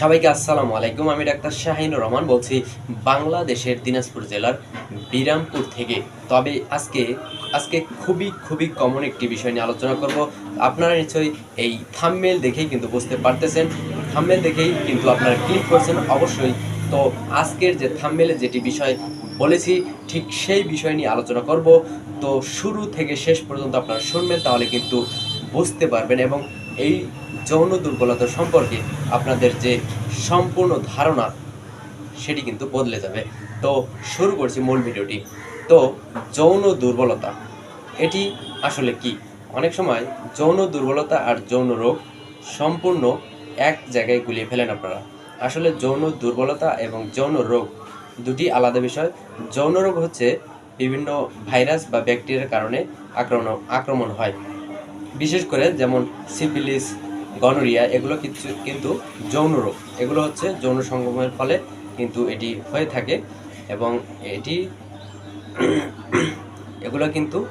সবাইকে আসসালামু আলাইকুম। আমি ডাক্তার শাহিনুর রহমান বলছি বাংলাদেশের দিনাজপুর জেলার বিরামপুর থেকে। তবে আজকে আজকে খুবই খুবই কমন একটি বিষয় নিয়ে আলোচনা করব। আপনারা নিশ্চয়ই এই থাম্বনেল দেখেই কিন্তু বুঝতে পারতেছেন। থাম্বনেল দেখেই কিন্তু আপনারা ক্লিক করছেন অবশ্যই। তো আজকের যে থাম্বনেলে যেটি বিষয় বলেছি, ঠিক সেই বিষয় নিয়ে আলোচনা করব। তো শুরু থেকে শেষ পর্যন্ত আপনারা শুনবেন, তাহলে কিন্তু বুঝতে পারবেন এবং এই যৌন দুর্বলতা সম্পর্কে আপনাদের যে সম্পূর্ণ ধারণা, সেটি কিন্তু বদলে যাবে। তো শুরু করছি মূল ভিডিওটি। তো যৌন দুর্বলতা, এটি আসলে কি? অনেক সময় যৌন দুর্বলতা আর যৌন রোগ সম্পূর্ণ এক জায়গায় গুলিয়ে ফেলেন আপনারা। আসলে যৌন দুর্বলতা এবং যৌন রোগ দুটি আলাদা বিষয়। যৌন রোগ হচ্ছে বিভিন্ন ভাইরাস বা ব্যাকটেরিয়ার কারণে আক্রমণ আক্রমণ হয়। বিশেষ করে যেমন সিফিলিস, গনোরিয়া, এগুলো কিছু কিন্তু যৌন রোগ। এগুলো হচ্ছে যৌন সঙ্গমের ফলে কিন্তু এটি হয়ে থাকে এবং এটি এগুলো কিন্তু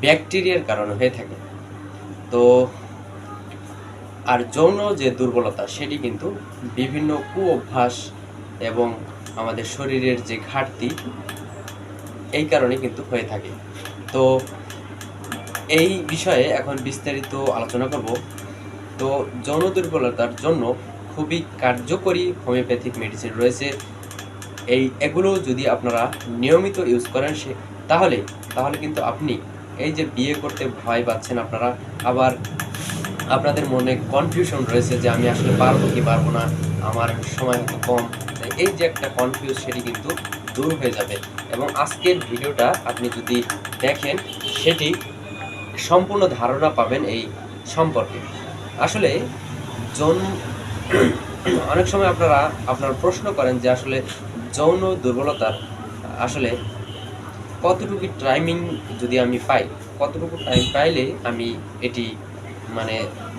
ব্যাকটেরিয়ার কারণে হয়ে থাকে। তো, আর যৌন যে দুর্বলতা, সেটি কিন্তু বিভিন্ন কু অভ্যাস এবং আমাদের শরীরের যে ঘাটতি, এই কারণে কিন্তু হয়ে থাকে। তো এই বিষয়ে এখন বিস্তারিত আলোচনা করব। তো যৌন দুর্বলতার জন্য খুবই কার্যকরী হোমিওপ্যাথিক মেডিসিন রয়েছে। এই এগুলো যদি আপনারা নিয়মিত ইউজ করেন সে, তাহলে তাহলে কিন্তু আপনি এই যে বিয়ে করতে ভয় পাচ্ছেন আপনারা, আবার আপনাদের মনে কনফিউশন রয়েছে যে আমি আসলে পারব কি পারব না, আমার সময় হয়তো কম। এই যে একটা কনফিউজ সেটি কিন্তু দূর হয়ে যাবে। এবং আজকের ভিডিওটা আপনি যদি দেখেন, সেটি সম্পূর্ণ ধারণা পাবেন এই সম্পর্কে। আসলে যৌন অনেক সময় আপনারা আপনারা প্রশ্ন করেন যে আসলে যৌন দুর্বলতার আসলে কতটুকু টাইমিং যদি আমি পাই, কতটুকু টাইম পাইলে আমি এটি মানে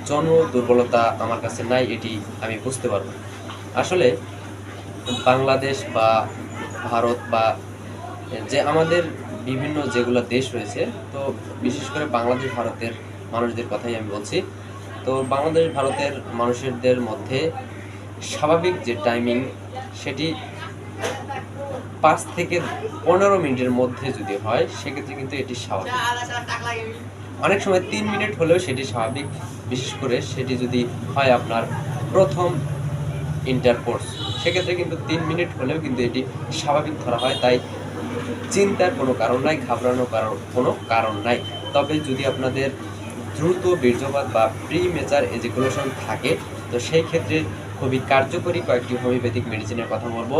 যৌন দুর্বলতা আমার কাছে নাই এটি আমি বুঝতে পারব। আসলে বাংলাদেশ বা ভারত বা যে আমাদের বিভিন্ন যেগুলো দেশ রয়েছে, তো বিশেষ করে বাংলাদেশ, ভারতের মানুষদের কথাই আমি বলছি। তো বাংলাদেশ, ভারতের মানুষদের মধ্যে স্বাভাবিক যে টাইমিং সেটি পাঁচ থেকে পনেরো মিনিটের মধ্যে যদি হয়, সেক্ষেত্রে কিন্তু এটি স্বাভাবিক। অনেক সময় তিন মিনিট হলেও সেটি স্বাভাবিক। বিশেষ করে সেটি যদি হয় আপনার প্রথম ইন্টারকোর্স সেক্ষেত্রে কিন্তু তিন মিনিট হলেও কিন্তু এটি স্বাভাবিক ধরা হয়। তাই চিন্তার কোনো কারণ নাই, ঘাবড়ানোর কারণ, কোনো কারণ নাই। তবে যদি আপনাদের দ্রুত বীর্যপাত বা প্রি মেচার এজিকুলেশন থাকে, তো সেই ক্ষেত্রে খুবই কার্যকরী কয়েকটি হোমিওপ্যাথিক মেডিসিনের কথা বলব।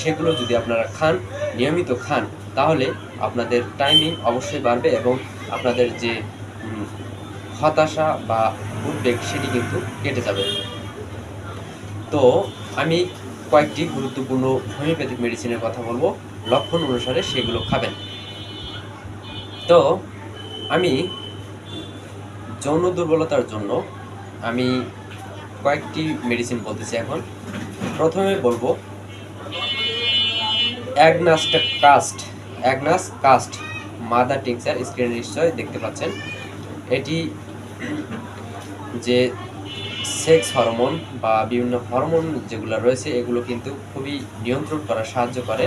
সেগুলো যদি আপনারা খান, নিয়মিত খান, তাহলে আপনাদের টাইমিং অবশ্যই বাড়বে এবং আপনাদের যে হতাশা বা উদ্বেগ, সেটি কিন্তু কেটে যাবে। তো আমি কয়েকটি গুরুত্বপূর্ণ হোমিওপ্যাথিক মেডিসিনের কথা বলব। লক্ষণ অনুসারে সেগুলো খাবেন। তো, আমি যৌন দুর্বলতার জন্য আমি কয়েকটি মেডিসিন বলতেছি এখন। প্রথমে বলব agnus castus agnus castus mother tincture স্ক্রিনে নিশ্চয় দেখতে পাচ্ছেন। এটি যে সেক্স হরমোন বা বিভিন্ন হরমোন যেগুলো রয়েছে, এগুলো কিন্তু খুবই নিয়ন্ত্রণ করার সাহায্য করে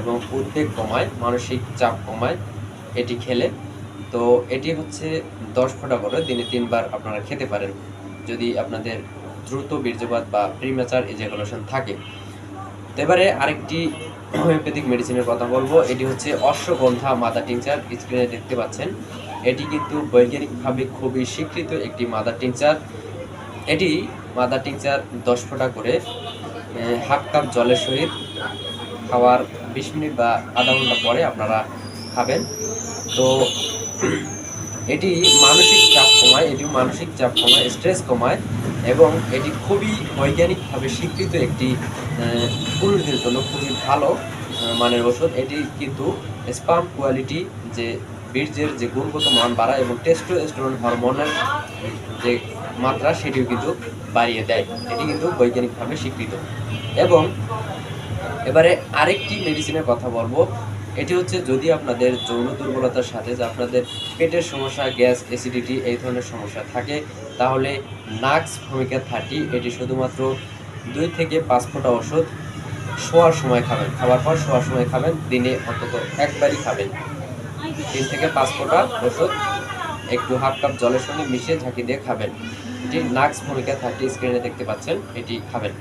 এবং উদ্বেগ কমায়, মানসিক চাপ কমায় এটি খেলে। তো এটি হচ্ছে দশ ফোঁটা করে, দিনে তিনবার আপনারা খেতে পারেন। যদি আপনাদের দ্রুত বীর্যপাত বা প্রিম্যাচার এজাকুলেশন থাকে। তো এবারে আরেকটি হোমিওপ্যাথিক মেডিসিনের কথা বলব। এটি হচ্ছে অশ্বগন্ধা মাদার টিংচার স্ক্রিনে দেখতে পাচ্ছেন। এটি কিন্তু বৈজ্ঞানিকভাবে খুবই স্বীকৃত একটি মাদার টিংচার এটি মাদার টিংচার দশ ফোঁটা করে হাফ কাপ জলের সহিত খাওয়ার বিশ মিনিট বা আধা ঘণ্টা পরে আপনারা খাবেন। তো এটি মানসিক চাপ কমায় এটি মানসিক চাপ কমায় স্ট্রেস কমায় এবং এটি খুবই বৈজ্ঞানিকভাবে স্বীকৃত একটি পুরুষদের জন্য খুবই ভালো মানের ওষুধ। এটি কিন্তু স্পাম কোয়ালিটি যে বীর্যের যে গুণগত মান বাড়ায় এবং টেস্টোস্টেরন হরমোনের যে মাত্রা সেটিও কিন্তু বাড়িয়ে দেয়। এটি কিন্তু বৈজ্ঞানিকভাবে স্বীকৃত। এবং এবারে আরেকটি মেডিসিনের কথা বলব। এটি হচ্ছে যদি আপনাদের যৌন দুর্বলতার সাথে আপনাদের পেটের সমস্যা, গ্যাস অ্যাসিডিটি এই ধরনের সমস্যা থাকে, তাহলে নাক্স ভূমিকা থার্টি, এটি শুধুমাত্র দুই থেকে পাঁচ ফোঁটা ওষুধ শোয়ার সময় খাবেন। খাবার পর শোয়ার সময় খাবেন, দিনে অন্তত একবারই খাবেন। তিন থেকে পাঁচ ফোঁটা ওষুধ একটু হাফ কাপ জলের সঙ্গে মিশিয়ে ঝাঁকি দিয়ে খাবেন। এটি নাক্স ভূমিকা থার্টি স্ক্রিনে দেখতে পাচ্ছেন, এটি খাবেন।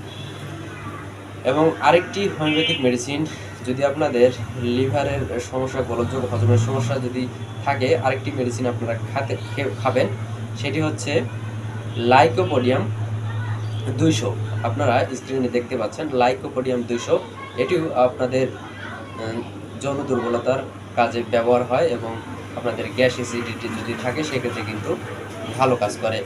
এবং আরেকটি হোমিওপ্যাথিক মেডিসিন, যদি আপনাদের লিভারের সমস্যা গোলকযোগ হজমের সমস্যা যদি থাকে, আরেকটি মেডিসিন আপনারা খাতে খাবেন, সেটি হচ্ছে লাইকোপোডিয়াম দুইশো। আপনারা স্ক্রিনে দেখতে পাচ্ছেন লাইকোপোডিয়াম দুইশো। এটিও আপনাদের যৌন দুর্বলতার কাজে ব্যবহার হয় এবং আপনাদের গ্যাস এসিডিটি যদি থাকে, সেক্ষেত্রে কিন্তু ভালো কাজ করে।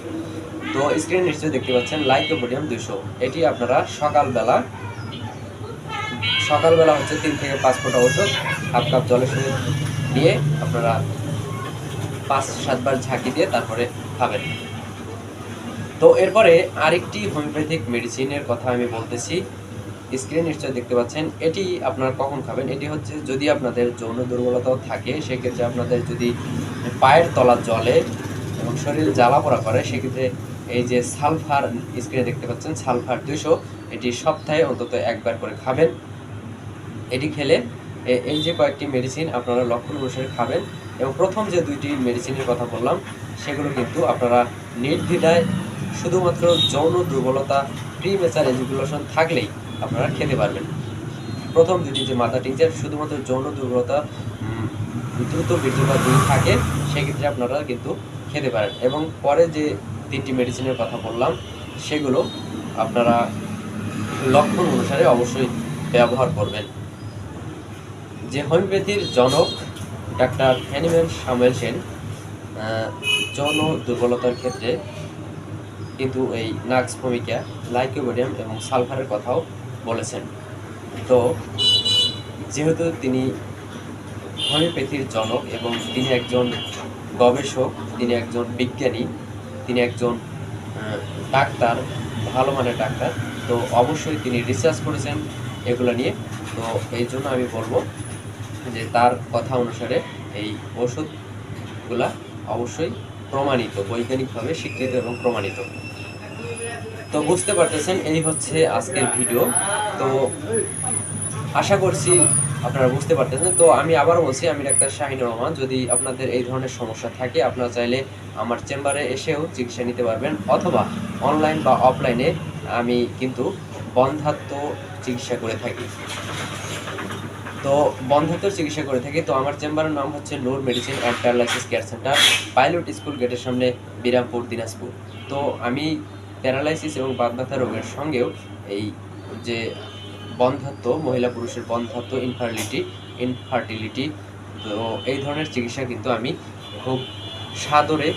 তো স্ক্রিনে নিশ্চয়ই দেখতে পাচ্ছেন লাইকোপোডিয়াম দুইশো। এটি আপনারা সকালবেলা সকালবেলা হচ্ছে তিন থেকে পাঁচ ফোঁটা ওষুধ, হাফ কাপ জলের সঙ্গে দিয়ে আপনারা পাঁচ সাতবার ঝাঁকি দিয়ে তারপরে খাবেন। তো এরপরে আরেকটি হোমিওপ্যাথিক মেডিসিনের কথা আমি বলতেছি। স্ক্রিন নিশ্চয় দেখতে পাচ্ছেন, এটি আপনারা কখন খাবেন? এটি হচ্ছে যদি আপনাদের যৌন দুর্বলতাও থাকে, সেক্ষেত্রে আপনাদের যদি পায়ের তলা জলে এবং শরীর জ্বালা পোড়া করে, সেক্ষেত্রে এই যে সালফার স্ক্রিনে দেখতে পাচ্ছেন, সালফার দুইশো, এটি সপ্তাহে অন্তত একবার করে খাবেন। এটি খেলে এই যে কয়েকটি মেডিসিন আপনারা লক্ষণ অনুসারে খাবেন এবং প্রথম যে দুইটি মেডিসিনের কথা বললাম, সেগুলো কিন্তু আপনারা নির্দ্বিধায় শুধুমাত্র যৌন দুর্বলতা প্রিমেচার এজুকুলেশন থাকলেই আপনারা খেতে পারবেন। প্রথম দুটি যে মাথা টিংচার শুধুমাত্র যৌন দুর্বলতা দ্রুত বীর্যপাত যদি থাকে, সেক্ষেত্রে আপনারা কিন্তু খেতে পারেন। এবং পরে যে তিনটি মেডিসিনের কথা বললাম, সেগুলো আপনারা লক্ষণ অনুসারে অবশ্যই ব্যবহার করবেন। যে হোমিওপ্যাথির জনক ডাক্তার হ্যানিম্যান সামেল সেন যৌন দুর্বলতার ক্ষেত্রে কিন্তু এই নাক্স ভূমিকা লাইকোবোডিয়াম এবং সালফারের কথাও বলেছেন। তো যেহেতু তিনি হোমিওপ্যাথির জনক এবং তিনি একজন গবেষক, তিনি একজন বিজ্ঞানী, তিনি একজন ডাক্তার, ভালো মানের ডাক্তার, তো অবশ্যই তিনি রিসার্চ করেছেন এগুলো নিয়ে। তো এই জন্য আমি বলব যে তার কথা অনুসারে এই ওষুধগুলা অবশ্যই প্রমাণিত, বৈজ্ঞানিকভাবে স্বীকৃত এবং প্রমাণিত। তো বুঝতে পারতেছেন, এই হচ্ছে আজকের ভিডিও তো আশা করছি আপনারা বুঝতে পারতেছেন। তো আমি আবার বলছি আমি ডাক্তার শাহিন রহমান, যদি আপনাদের এই ধরনের সমস্যা থাকে, আপনারা চাইলে আমার চেম্বারে এসেও চিকিৎসা নিতে পারবেন, অথবা অনলাইন বা অফলাইনে আমি কিন্তু বন্ধাত্ম চিকিৎসা করে থাকি। তো বন্ধাত্ম চিকিৎসা করে থাকি। তো আমার চেম্বারের নাম হচ্ছে Noor medicine and paralysis care centre, pilot school গেটের সামনে বিরামপুর, দিনাজপুর। তো আমি প্যারালাইসিস এবং বাতব্যথা রোগের সঙ্গেও এই যে বন্ধাত্ম মহিলা পুরুষের বন্ধাত্ম ইনফার্টিলিটি ইনফার্টিলিটি তো এই ধরনের চিকিৎসা কিন্তু আমি খুব সাদরে,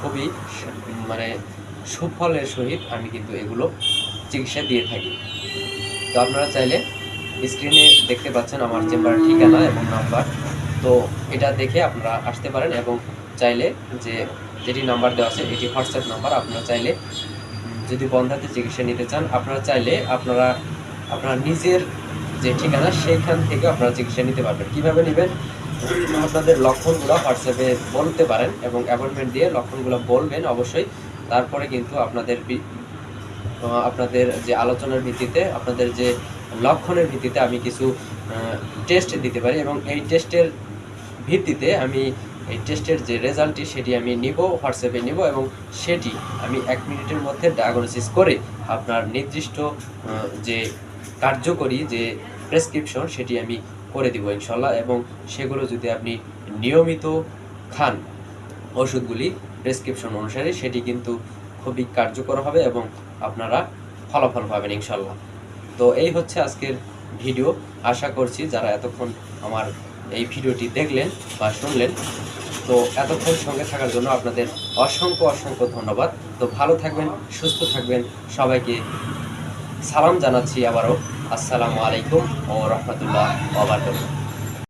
খুবই মানে সুফলের সহিত আমি কিন্তু এগুলো চিকিৎসা দিয়ে থাকি। তো আপনারা চাইলে স্ক্রিনে দেখতে পাচ্ছেন আমার চেম্বারের ঠিকানা এবং নাম্বার তো এটা দেখে আপনারা আসতে পারেন এবং চাইলে যে যেটি নাম্বার দেওয়া আছে, এটি হোয়াটসঅ্যাপ নাম্বার আপনারা চাইলে যদি বন্ধাতে চিকিৎসা নিতে চান, আপনারা চাইলে আপনারা, আপনার নিজের যে ঠিকানা, সেইখান থেকে আপনারা চিকিৎসা নিতে পারবেন। কীভাবে নেবেন? আপনাদের লক্ষণগুলো হোয়াটসঅ্যাপে বলতে পারেন এবং অ্যাপয়েন্টমেন্ট দিয়ে লক্ষণগুলো বলবেন অবশ্যই। তারপরে কিন্তু আপনাদের আপনাদের যে আলোচনার ভিত্তিতে, আপনাদের যে লক্ষণের ভিত্তিতে আমি কিছু টেস্ট দিতে পারি এবং এই টেস্টের ভিত্তিতে আমি এই টেস্টের যে রেজাল্টটি সেটি আমি নিব হোয়াটসঅ্যাপে নিব এবং সেটি আমি এক মিনিটের মধ্যে ডায়াগনোসিস করে আপনার নির্দিষ্ট যে কার্যকরী যে প্রেসক্রিপশন সেটি আমি করে দিব ইনশাল্লাহ এবং সেগুলো যদি আপনি নিয়মিত খান, ওষুধগুলি প্রেসক্রিপশন অনুসারে সেটি কিন্তু খুবই কার্যকর হবে এবং আপনারা ফলাফল পাবেন ইনশাল্লাহ। তো এই হচ্ছে আজকের ভিডিও আশা করছি যারা এতক্ষণ আমার এই ভিডিওটি দেখলেন বা শুনলেন। তো এতক্ষণ সঙ্গে থাকার জন্য আপনাদের অসংখ্য অসংখ্য ধন্যবাদ। তো ভালো থাকবেন, সুস্থ থাকবেন। সবাইকে সালাম জানাচ্ছি আবারও। আসসালামু আলাইকুম ও রহমতুল্লাহ ওবরাকাতুহু